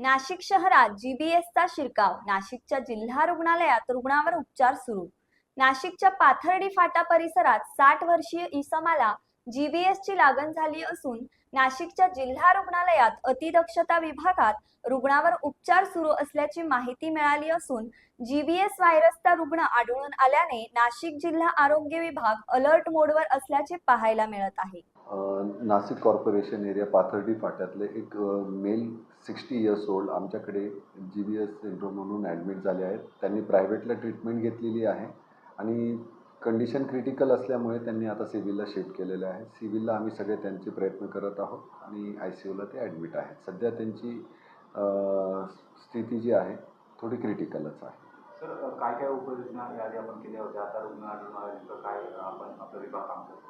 नाशिक शहरात जीबीएसचा शिरकाव. नाशिकच्या जिल्हा रुग्णालयात रुग्णावर उपचार सुरू. नाशिकच्या पाथर्डी फाटा परिसरात साठ वर्षीय इसमाला जीबीएसची लागण झाली असून नाशिकच्या जिल्हा रुग्णालयात अतिदक्षता विभागात रुग्णावर उपचार सुरू असल्याची माहिती मिळाली असून जीबीएस व्हायरसचा रुग्ण आढळून आल्याने नाशिक जिल्हा आरोग्य विभाग अलर्ट मोडवर असल्याचे पाहायला मिळत आहे. नाशिक कॉर्पोरेशन एरिया पाथर्डी फाट्यातले एक मेल सिक्स्टी इयर्स ओल्ड आमच्याकडे जी बी एस सिंड्रोम म्हणून ॲडमिट झाले आहेत. त्यांनी प्रायव्हेटला ट्रीटमेंट घेतलेली आहे आणि कंडिशन क्रिटिकल असल्यामुळे त्यांनी आता सिव्हिलला शिफ्ट केलेलं आहे. सिव्हिलला आम्ही सगळे त्यांचे प्रयत्न करत आहोत आणि आय सी यूला ते ॲडमिट आहेत. सध्या त्यांची स्थिती जी आहे थोडी क्रिटिकलच आहे. सर काय काय उपाययोजना याआधी आपण केल्या होत्या? आता रुग्ण आढळून काय अ, आपण आपला विभाग काम करतो?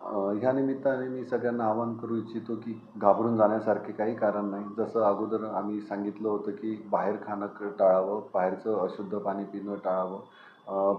अ, ह्या निमित्ताने मी सगळ्यांना आवाहन करू इच्छितो की घाबरून जाण्यासारखे काही कारण नाही. जसं अगोदर आम्ही सांगितलं होतं की बाहेर खाणं टाळावं बाहेरचं अशुद्ध पाणी पिणं टाळावं.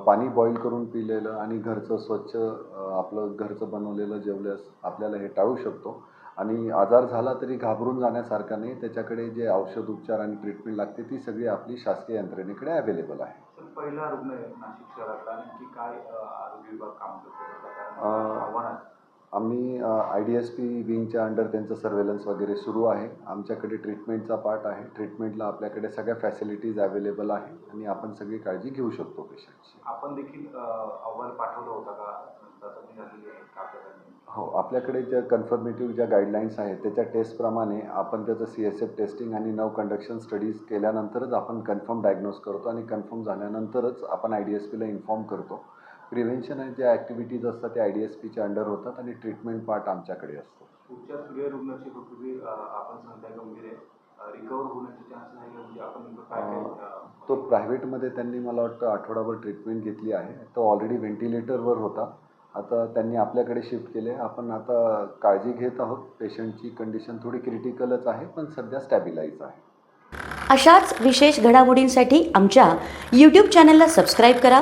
पाणी बॉईल करून पिलेलं आणि घरचं स्वच्छ आपलं घरचं बनवलेलं जेवल्यास आपल्याला हे टाळू शकतो. आणि आजार झाला तरी घाबरून जाण्यासारखा नाही. त्याच्याकडे जे औषध उपचार आणि ट्रीटमेंट लागते ती सगळी आपली शासकीय यंत्रणेकडे अवेलेबल आहे. पहिला रुग्ण नाशिक शहरातला काय आरोग्य विभाग काम करतो? आम्ही आय डी एस पी विंगच्या अंडर त्यांचं सर्वेलन्स वगैरे सुरू आहे. आमच्याकडे ट्रीटमेंटचा पार्ट आहे. ट्रीटमेंटला आपल्याकडे सगळ्या फॅसिलिटीज अवेलेबल आहे आणि आपण सगळी काळजी घेऊ शकतो पेशंटची आपण देखील अहवाल पाठवला होता का? हो आपल्याकडे ज्या कन्फर्मेटिव्ह ज्या गाईडलाईन्स आहेत त्याच्या टेस्टप्रमाणे आपण त्याचं सी एस एफ टेस्टिंग आणि नव कंडक्शन स्टडीज केल्यानंतरच आपण कन्फर्म डायग्नोज करतो आणि कन्फर्म झाल्यानंतरच आपण आय डी एस पीला इन्फॉर्म करतो. प्रिव्हेन्शन आणि ज्या ॲक्टिव्हिटीज असतात त्या आय डी एस पीच्या अंडर होतात आणि ट्रीटमेंट पार्ट आमच्याकडे असतो. उपचार रुग्णाची पृथ्वी आपण सांगताय गंभीर आहे रिकवर होण्याचे चान्सेस आहे का? म्हणजे आपण काय तो प्रायव्हेटमध्ये त्यांनी मला वाटतं आठवडाभर ट्रीटमेंट घेतली आहे. तो ऑलरेडी व्हेंटिलेटरवर होता. आता त्यांनी आपल्याकडे शिफ्ट केले आपण आता काळजी घेत आहोत. पेशंटची कंडिशन थोडी क्रिटिकलच आहे पण सध्या स्टॅबिलाईज आहे. अशाच विशेष घडामोडींसाठी आमच्या यूट्यूब चॅनलला सबस्क्राईब करा.